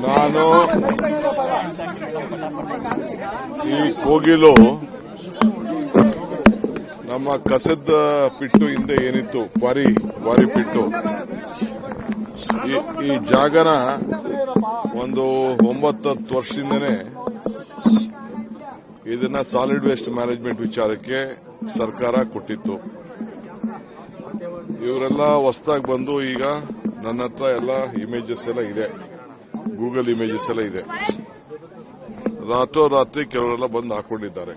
ನಾನು ಈ ಕೋಗಿಲು ನಮ್ಮ ಕಸದ ಪಿಟ್ಟು ಹಿಂದೆ ಏನಿತ್ತು? Quarry quarry pit. ಈ- ಈ ಜಾಗನ ಒಂದು ಒಂಬತ್ತು ಹತ್ತು ವರ್ಷದಿಂದನೇ ಇದನ್ನ ಸಾಲಿಡ್ ವೇಸ್ಟ್ ಮ್ಯಾನೇಜ್ಮೆಂಟ್ ವಿಚಾರಕ್ಕೆ ಸರ್ಕಾರ ಕೊಟ್ಟಿತ್ತು. ಇವರೆಲ್ಲ ಹೊಸದಾಗಿ ಬಂದು ಈಗ ನನ್ನ ಹತ್ರ ಎಲ್ಲ ಇಮೇಜಸ್ ಎಲ್ಲ ಇದೆ. ಗೂಗಲ್ ಇಮೇಜಸ್ ಎಲ್ಲ ಇದೆ. ರಾತ್ರೋರಾತ್ರಿ ಕೆಲವರೆಲ್ಲ ಬಂದು ಹಾಕೊಂಡಿದ್ದಾರೆ.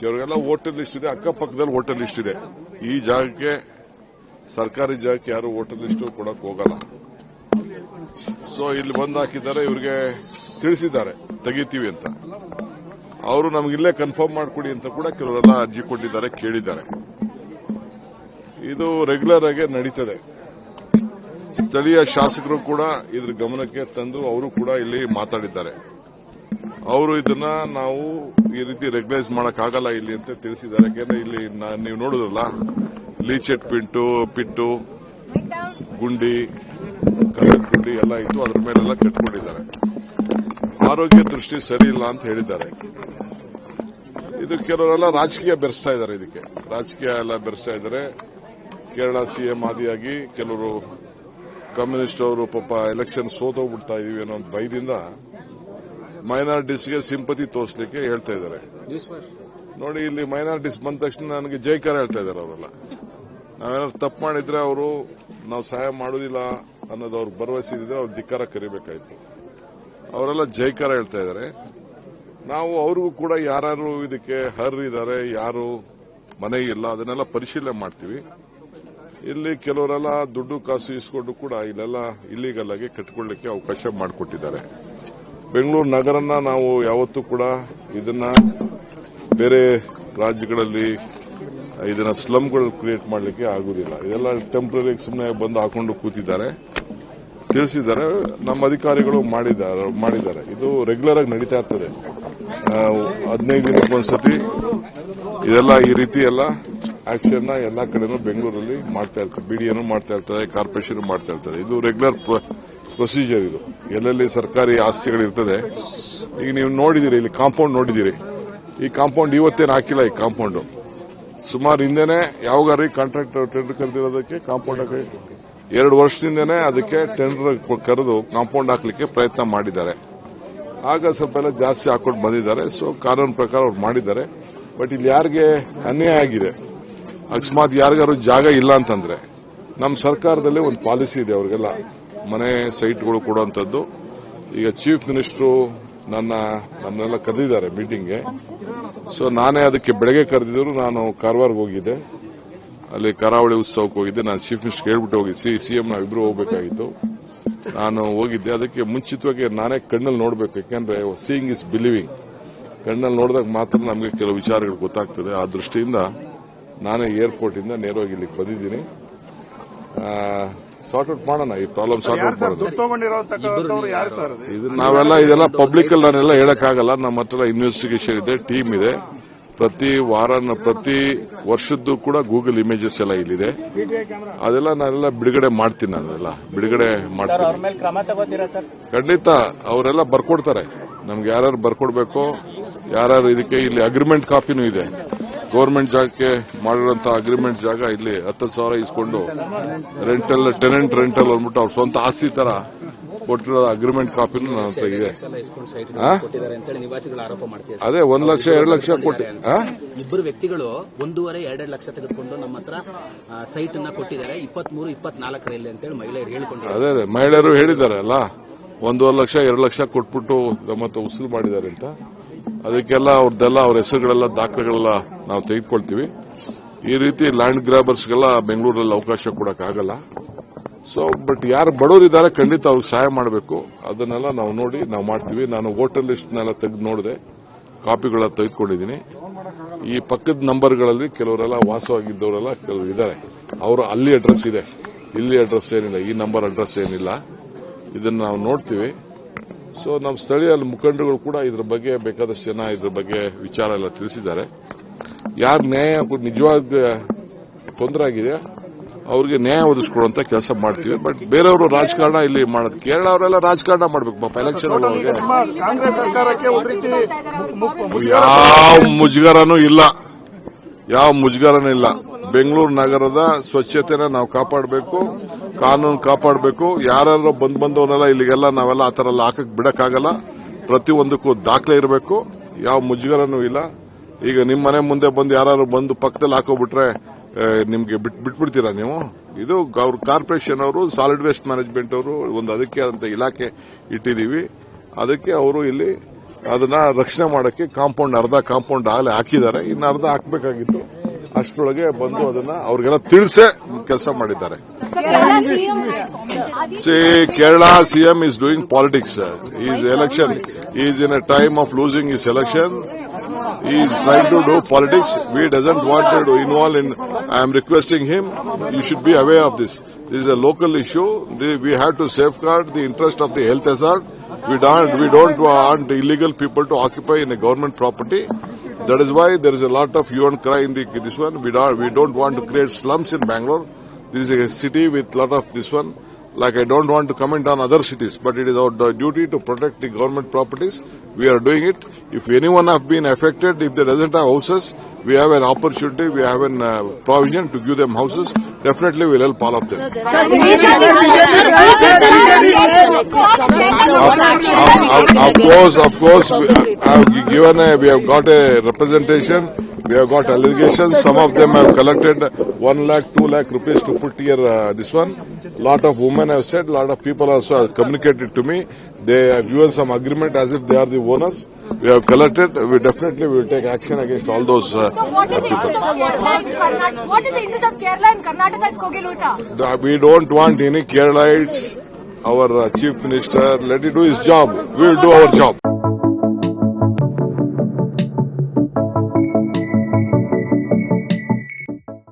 ಕೆಲವರೆಲ್ಲ ವೋಟರ್ ಲಿಸ್ಟ್ ಇದೆ, ಅಕ್ಕಪಕ್ಕದಲ್ಲಿ ವೋಟರ್ ಲಿಸ್ಟ್ ಇದೆ. ಈ ಜಾಗಕ್ಕೆ, ಸರ್ಕಾರಿ ಜಾಗಕ್ಕೆ ಯಾರು ವೋಟರ್ ಲಿಸ್ಟ್ ಕೊಡಕ್ ಹೋಗಲ್ಲ. ಸೊ ಇಲ್ಲಿ ಬಂದು ಹಾಕಿದ್ದಾರೆ, ಇವರಿಗೆ ತಿಳಿಸಿದ್ದಾರೆ, ತೆಗಿತೀವಿ ಅಂತ. ಅವರು ನಮಗಿಲ್ಲೇ ಕನ್ಫರ್ಮ್ ಮಾಡಿಕೊಡಿ ಅಂತ ಕೂಡ ಕೆಲವರೆಲ್ಲ ಅರ್ಜಿ ಕೊಟ್ಟಿದ್ದಾರೆ, ಕೇಳಿದ್ದಾರೆ. ಇದು ರೆಗ್ಯುಲರ್ ಆಗಿ ನಡೀತದೆ. ಸ್ಥಳೀಯ ಶಾಸಕರು ಕೂಡ ಇದ್ರ ಗಮನಕ್ಕೆ ತಂದು ಅವರು ಕೂಡ ಇಲ್ಲಿ ಮಾತಾಡಿದ್ದಾರೆ. ಅವರು ಇದನ್ನ ನಾವು ಈ ರೀತಿ ರೆಗ್ಯುಲೈಸ್ ಮಾಡಕ್ಕಾಗಲ್ಲ ಇಲ್ಲಿ ಅಂತ ತಿಳಿಸಿದ್ದಾರೆ. ಯಾಕೆಂದ್ರೆ ಇಲ್ಲಿ ನೀವು ನೋಡಿದ್ರಲ್ಲ ಲೀಚೆಟ್ ಪಿಂಟು ಪಿಟ್ಟು ಗುಂಡಿ, ಕಸದ ಗುಂಡಿ ಎಲ್ಲ ಇತ್ತು. ಅದ್ರ ಮೇಲೆಲ್ಲ ಕಟ್ಕೊಂಡಿದ್ದಾರೆ. ಆರೋಗ್ಯ ದೃಷ್ಟಿ ಸರಿ ಇಲ್ಲ ಅಂತ ಹೇಳಿದ್ದಾರೆ. ಇದು ಕೆಲವರೆಲ್ಲ ರಾಜಕೀಯ ಬೆರೆಸ್ತಾ ಇದ್ದಾರೆ ಇದಕ್ಕೆ. ರಾಜಕೀಯ ಎಲ್ಲ ಬೆರೆಸ್ತಾ ಇದ್ದಾರೆ. ಕೇರಳ ಸಿಎಂ ಆದಿಯಾಗಿ ಕೆಲವರು ಕಮ್ಯುನಿಸ್ಟ್ ಅವರು ಪಾಪ ಎಲೆಕ್ಷನ್ ಸೋತೋಗ್ಬಿಡ್ತಾ ಇದೀವಿ ಅನ್ನೋ ಒಂದು ಭಯದಿಂದ ಮೈನಾರಿಟೀಸ್ಗೆ ಸಿಂಪತಿ ತೋರಿಸಲಿಕ್ಕೆ ಹೇಳ್ತಾ ಇದ್ದಾರೆ. ನೋಡಿ, ಇಲ್ಲಿ ಮೈನಾರಿಟೀಸ್ ಬಂದ ತಕ್ಷಣ ನನಗೆ ಜೈಕಾರ ಹೇಳ್ತಾ ಇದ್ದಾರೆ ಅವರೆಲ್ಲ. ನಾವೇನಾದ್ರು ತಪ್ಪು ಮಾಡಿದ್ರೆ ಅವರು ನಾವು ಸಹಾಯ ಮಾಡೋದಿಲ್ಲ ಅನ್ನೋದು ಅವ್ರಿಗೆ ಭರವಸೆ ಇದ್ರೆ ಅವ್ರು ಧಿಕ್ಕಾರ ಕರಿಬೇಕಾಯ್ತು. ಅವರೆಲ್ಲ ಜೈಕಾರ ಹೇಳ್ತಾ ಇದ್ದಾರೆ. ನಾವು ಅವ್ರಿಗೂ ಕೂಡ ಯಾರು ಇದಕ್ಕೆ ಹರ್ ಯಾರು ಮನೆ ಇಲ್ಲ, ಅದನ್ನೆಲ್ಲ ಪರಿಶೀಲನೆ ಮಾಡ್ತೀವಿ. ಇಲ್ಲಿ ಕೆಲವರೆಲ್ಲ ದುಡ್ಡು ಕಾಸು ಇಸ್ಕೊಂಡು ಕೂಡ ಇಲ್ಲೆಲ್ಲ ಇಲ್ಲಿಗಲ್ ಆಗಿ ಕಟ್ಕೊಳ್ಳಿಕ್ಕೆ ಅವಕಾಶ ಮಾಡಿಕೊಟ್ಟಿದ್ದಾರೆ. ಬೆಂಗಳೂರು ನಗರನ ನಾವು ಯಾವತ್ತೂ ಕೂಡ ಇದನ್ನ ಬೇರೆ ರಾಜ್ಯಗಳಲ್ಲಿ ಇದನ್ನ ಸ್ಲಮ್ಗಳು ಕ್ರಿಯೇಟ್ ಮಾಡಲಿಕ್ಕೆ ಆಗುದಿಲ್ಲ. ಇದೆಲ್ಲ ಟೆಂಪ್ರರಿ ಸುಮ್ಮನೆ ಬಂದು ಹಾಕೊಂಡು ಕೂತಿದ್ದಾರೆ. ತಿಳಿಸಿದ್ದಾರೆ. ನಮ್ಮ ಅಧಿಕಾರಿಗಳು ಮಾಡಿದ್ದಾರೆ ಇದು ರೆಗ್ಯುಲರ್ ಆಗಿ ನಡೀತಾ ಇರ್ತದೆ. ಹದಿನೈದು ದಿನಕ್ಕೊಂದ್ಸತಿ ಇದೆಲ್ಲ ಈ ರೀತಿ ಎಲ್ಲ ಆಕ್ಷನ್ ಎಲ್ಲಾ ಕಡೆನೂ ಬೆಂಗಳೂರಲ್ಲಿ ಮಾಡ್ತಾ ಇರ್ತದೆ. ಬಿಡಿಎನು ಮಾಡ್ತಾ ಇರ್ತದೆ ಕಾರ್ಪೊರೇಷನ್ ಮಾಡ್ತಾ ಇರ್ತದೆ. ಇದು ರೆಗ್ಯುಲರ್ ಪ್ರೊಸೀಜರ್ ಇದು. ಎಲ್ಲೆಲ್ಲಿ ಸರ್ಕಾರಿ ಆಸ್ತಿಗಳಿರ್ತದೆ, ಈಗ ನೀವು ನೋಡಿದಿರಿ, ಇಲ್ಲಿ ಕಾಂಪೌಂಡ್ ನೋಡಿದಿರಿ. ಈ ಕಾಂಪೌಂಡ್ ಇವತ್ತೇನು ಹಾಕಿಲ್ಲ ಈ ಕಾಂಪೌಂಡ್ ಸುಮಾರು ಹಿಂದೆನೆ ರೀ ಕಾಂಟ್ರಾಕ್ಟರ್ ಟೆಂಡರ್ ಕರೆದಿರೋದಕ್ಕೆ ಕಾಂಪೌಂಡ್ ಎರಡು ವರ್ಷದಿಂದನೇ ಅದಕ್ಕೆ ಟೆಂಡರ್ ಕರೆದು ಕಾಂಪೌಂಡ್ ಹಾಕಲಿಕ್ಕೆ ಪ್ರಯತ್ನ ಮಾಡಿದ್ದಾರೆ. ಆಗ ಸ್ವಲ್ಪ ಎಲ್ಲ ಜಾಸ್ತಿ ಹಾಕೊಂಡು ಬಂದಿದ್ದಾರೆ. ಸೊ ಕಾನೂನು ಪ್ರಕಾರ ಅವ್ರು ಮಾಡಿದ್ದಾರೆ. ಬಟ್ ಇಲ್ಲಿ ಯಾರಿಗೆ ಅನ್ಯಾಯ ಆಗಿದೆ ಅಕಸ್ಮಾತ್ ಯಾರಿಗಾರು ಜಾಗ ಇಲ್ಲ ಅಂತಂದ್ರೆ ನಮ್ಮ ಸರ್ಕಾರದಲ್ಲಿ ಒಂದು ಪಾಲಿಸಿ ಇದೆ ಅವ್ರಿಗೆಲ್ಲ. ಮನೆ ಸೈಟ್ಗಳು ಕೊಡುವಂಥದ್ದು ಈಗ ಚೀಫ್ ಮಿನಿಸ್ಟ್ರು ನನ್ನ, ನನ್ನೆಲ್ಲ ಕರೆದಿದ್ದಾರೆ ಮೀಟಿಂಗ್ಗೆ. ಸೊ ನಾನೇ ಅದಕ್ಕೆ ಬೆಳಗ್ಗೆ ಕರೆದಿದ್ರು ನಾನು ಕಾರವಾರ್ಗೆ ಹೋಗಿದ್ದೆ. ಅಲ್ಲಿ ಕರಾವಳಿ ಉತ್ಸವಕ್ಕೆ ಹೋಗಿದ್ದೆ. ನಾನು ಚೀಫ್ ಮಿನಿಸ್ಟರ್ ಹೇಳ್ಬಿಟ್ಟು ಹೋಗಿ ಸಿ ಸಿಎಂ ನಾವಿಬ್ರು ಹೋಗಬೇಕಾಗಿತ್ತು. ನಾನು ಹೋಗಿದ್ದೆ. ಅದಕ್ಕೆ ಮುಂಚಿತವಾಗಿ ನಾನೇ ಕಣ್ಣಲ್ಲಿ ನೋಡಬೇಕು. ಯಾಕೆಂದ್ರೆ ಸೀಯಿಂಗ್ ಇಸ್ ಬಿಲೀವಿಂಗ್ ಕಣ್ಣಲ್ಲಿ ನೋಡಿದಾಗ ಮಾತ್ರ ನಮಗೆ ಕೆಲವು ವಿಚಾರಗಳು ಗೊತ್ತಾಗ್ತದೆ. ಆ ದೃಷ್ಟಿಯಿಂದ ನಾನೇ ಏರ್ಪೋರ್ಟ್ ಇಂದ ನೇರವಾಗಿ ಇಲ್ಲಿಗೆ ಬಂದಿದ್ದೀನಿ. ಸಾರ್ಟ್ ಔಟ್ ಮಾಡೋಣ ಈ ಪ್ರಾಬ್ಲಮ್ ಸಾರ್ಟ್ ಔಟ್ ಮಾಡೋದು. ದುಡ್ಡು ತಗೊಂಡಿರೋತಕ್ಕಂಥವ್ರು ಯಾರು ಸರ್? ಇದು ನಾವೆಲ್ಲ ಇದೆಲ್ಲ ಪಬ್ಲಿಕ್ ಅಲ್ಲಿ ನಾನೆಲ್ಲ ಹೇಳಕ್ಕಾಗಲ್ಲ. ನಮ್ಮ ಹತ್ರ ಇನ್ವೆಸ್ಟಿಗೇಷನ್ ಇದೆ ಟೀಮ್ ಇದೆ. ಪ್ರತಿ ವಾರ ಪ್ರತಿ ವರ್ಷದ್ದು ಕೂಡ ಗೂಗಲ್ ಇಮೇಜಸ್ ಎಲ್ಲ ಇಲ್ಲಿದೆ. ಅದೆಲ್ಲ ನಾನೆಲ್ಲ ಬಿಡುಗಡೆ ಮಾಡ್ತೀನಿ ನಾನೆಲ್ಲ. ಬಿಡುಗಡೆ ಸರ್ ಮಾಡ್ತೀನಿ. ಅವ್ರ ಮೇಲೆ ಕ್ರಮ ತಗೋತೀರಾ ಸರ್? ಖಂಡಿತ ಅವರೆಲ್ಲ ಬರ್ಕೊಡ್ತಾರೆ. ನಮ್ಗೆ ಯಾರು ಬರ್ಕೊಡ್ಬೇಕು ಯಾರು ಇದಕ್ಕೆ ಇಲ್ಲಿ ಅಗ್ರಿಮೆಂಟ್ ಕಾಪಿನೂ ಇದೆ. ಗೌರ್ಮೆಂಟ್ ಜಾಗಕ್ಕೆ ಮಾಡಿರುವಂತಹ ಅಗ್ರಿಮೆಂಟ್ ಜಾಗ ಇಲ್ಲಿ ಹತ್ತು ಸಾವಿರ ಇಸ್ಕೊಂಡು ರೆಂಟಲ್ ಟೆನೆಂಟ್ ರೆಂಟಲ್ ಅಂದ್ಬಿಟ್ಟು ಅವ್ರ ಸ್ವಂತ ಆಸ್ತಿ ತರ ಕೊಟ್ಟಿರೋ ಅಗ್ರಿಮೆಂಟ್ ಕಾಪಿನೂ ನನ್ನ ಹತ್ರ ಇದೆ. ಆರೋಪ ಮಾಡ್ತೀವಿ ಅದೇ ಒಂದ್ ಲಕ್ಷ ಎರಡು ಲಕ್ಷ ಕೊಟ್ಟಿ? ಇಬ್ಬರು ವ್ಯಕ್ತಿಗಳು ಒಂದೂವರೆ ಎರಡೆರಡು ಲಕ್ಷ ತೆಗೆದುಕೊಂಡು ನಮ್ಮ ಹತ್ರ ಸೈಟ್ ಅನ್ನ ಕೊಟ್ಟಿದ್ದಾರೆ. ಇಪ್ಪತ್ಮೂರು ಇಪ್ಪತ್ನಾಲ್ಕರಲ್ಲಿ ಅಂತೇಳಿ ಮಹಿಳೆಯರು ಹೇಳಿಕೊಂಡು ಅದೇ ಅದೇ. ಮಹಿಳೆಯರು ಹೇಳಿದ್ದಾರೆ ಅಲ್ಲ ಒಂದೂವರೆ ಲಕ್ಷ ಎರಡು ಲಕ್ಷ ಕೊಟ್ಬಿಟ್ಟು ಮತ್ತೆ ಉಸಿರು ಉಸುಲು ಮಾಡಿದ್ದಾರೆ ಅಂತ. ಅದಕ್ಕೆಲ್ಲ ಅವ್ರದ್ದೆಲ್ಲ ಅವ್ರ ಹೆಸರುಗಳೆಲ್ಲ ದಾಖಲೆಗಳೆಲ್ಲ ನಾವು ತೆಗೆದುಕೊಳ್ತೀವಿ. ಈ ರೀತಿ ಲ್ಯಾಂಡ್ ಗ್ರಾಬರ್ಸ್ಗೆಲ್ಲ ಬೆಂಗಳೂರಲ್ಲಿ ಅವಕಾಶ ಕೊಡೋಕ್ಕಾಗಲ್ಲ. ಸೊ ಬಟ್ ಯಾರು ಬಡವರಿದ್ದಾರೆ ಖಂಡಿತ ಅವ್ರಿಗೆ ಸಹಾಯ ಮಾಡಬೇಕು. ಅದನ್ನೆಲ್ಲ ನಾವು ನೋಡಿ, ನಾವು ಮಾಡ್ತೀವಿ. ನಾನು ವೋಟರ್ ಲಿಸ್ಟ್ನೆಲ್ಲ ತೆಗೆದು ನೋಡಿದೆ. ಕಾಪಿಗಳ ತೆಗೆದುಕೊಂಡಿದ್ದೀನಿ. ಈ ಪಕ್ಕದ ನಂಬರ್ಗಳಲ್ಲಿ ಕೆಲವರೆಲ್ಲ ವಾಸವಾಗಿದ್ದವರೆಲ್ಲ ಕೆಲವರು ಇದ್ದಾರೆ. ಅವರು ಅಲ್ಲಿ ಅಡ್ರೆಸ್ ಇದೆ. ಇಲ್ಲಿ ಅಡ್ರೆಸ್ ಏನಿಲ್ಲ. ಈ ನಂಬರ್ ಅಡ್ರೆಸ್ ಏನಿಲ್ಲ. ಇದನ್ನು ನಾವು ನೋಡ್ತೀವಿ. ಸೊ ನಮ್ಮ ಸ್ಥಳೀಯ ಮುಖಂಡರುಗಳು ಕೂಡ ಇದ್ರ ಬಗ್ಗೆ ಬೇಕಾದಷ್ಟು ಜನ ಇದ್ರ ಬಗ್ಗೆ ವಿಚಾರ ಎಲ್ಲ ತಿಳಿಸಿದ್ದಾರೆ. ಯಾರು ನ್ಯಾಯ ನಿಜವಾದ ತೊಂದರೆ ಆಗಿದೆ ಅವ್ರಿಗೆ ನ್ಯಾಯ ಒದಗಿಸ್ಕೊಡುವಂತ ಕೆಲಸ ಮಾಡ್ತೀವಿ. ಬಟ್ ಬೇರೆಯವರು ರಾಜಕಾರಣ ಇಲ್ಲಿ ಮಾಡೋದು ಕೇರಳ ಅವರೆಲ್ಲ ರಾಜಕಾರಣ ಮಾಡ್ಬೇಕು ಪಾಪ ಎಲೆಕ್ಷನ್ ಅವ್ರಿಗೆ ಯಾವ ಮುಜುಗರನೂ ಇಲ್ಲ. ಯಾವ ಮುಜುಗರನೂ ಇಲ್ಲ. ಬೆಂಗಳೂರು ನಗರದ ಸ್ವಚ್ಛತೆನ ನಾವು ಕಾಪಾಡಬೇಕು, ಕಾನೂನು ಕಾಪಾಡಬೇಕು. ಯಾರು ಬಂದ್ ಬಂದವನ್ನೆಲ್ಲ ಇಲ್ಲಿಗೆಲ್ಲ ನಾವೆಲ್ಲ ಆ ಥರ ಎಲ್ಲ ಹಾಕಕ್ ಬಿಡಕ್ಕಾಗಲ್ಲ. ಪ್ರತಿಯೊಂದಕ್ಕೂ ದಾಖಲೆ ಇರಬೇಕು. ಯಾವ ಮುಜುಗರನೂ ಇಲ್ಲ. ಈಗ ನಿಮ್ಮ ಮನೆ ಮುಂದೆ ಬಂದು ಯಾರು ಬಂದು ಪಕ್ಕದಲ್ಲಿ ಹಾಕೋಬಿಟ್ರೆ ನಿಮಗೆ ಬಿಟ್, ಬಿಟ್ಬಿಡ್ತೀರಾ ನೀವು? ಇದು ಅವ್ರ ಕಾರ್ಪೊರೇಷನ್ ಅವರು, ಸಾಲಿಡ್ ವೇಸ್ಟ್ ಮ್ಯಾನೇಜ್ಮೆಂಟ್ ಅವರು ಒಂದು ಅದಕ್ಕೆ ಆದಂತ ಇಲಾಖೆ ಇಟ್ಟಿದ್ದೀವಿ. ಅದಕ್ಕೆ ಅವರು ಇಲ್ಲಿ ಅದನ್ನ ರಕ್ಷಣೆ ಮಾಡಕ್ಕೆ ಕಾಂಪೌಂಡ್ ಅರ್ಧ ಕಾಂಪೌಂಡ್ ಆಗಲೇ ಹಾಕಿದ್ದಾರೆ ಇನ್ನು ಅರ್ಧ ಹಾಕಬೇಕಾಗಿತ್ತು ಅಷ್ಟರೊಳಗೆ ಬಂದು ಅದನ್ನ ಅವ್ರಿಗೆಲ್ಲ ತಿಳಿಸೇ ಕೆಲಸ ಮಾಡಿದ್ದಾರೆ see Kerala CM is doing politics is election is in a time of losing is election trying to do politics. We doesn't want to involve in. I am requesting him. You should be aware of this. This is a local issue. The- We have to safeguard the interest of the health hazard. We don't. We don't want illegal people to occupy in a government property. That is why there is a lot of hue and cry in the, this one. We don't. We don't want to create slums in Bangalore. This is a city with lot of this one. Like I don't want to comment on other cities, but it is our duty to protect the government properties. We are doing it. If anyone have been affected, if they doesn't have houses, we have an opportunity, we have an uh, provision to give them houses. Definitely we'll help all of them. Of, of course, of course, we have given a, we have got a representation, we have got allegations, some of them have collected one lakh, two lakh rupees to put here uh, this one. Lot of women have said, lot of people also have communicated to me, they have given some agreement as if they are the owners. We have collected, we definitely will take action against all those uh, So what is the people. interest of Kerala and Karnataka? What is the interest of Kerala and Karnataka is Kogilu, sir? The- We don't want any Keralites, our uh, chief minister, let him do his job. We will do our job.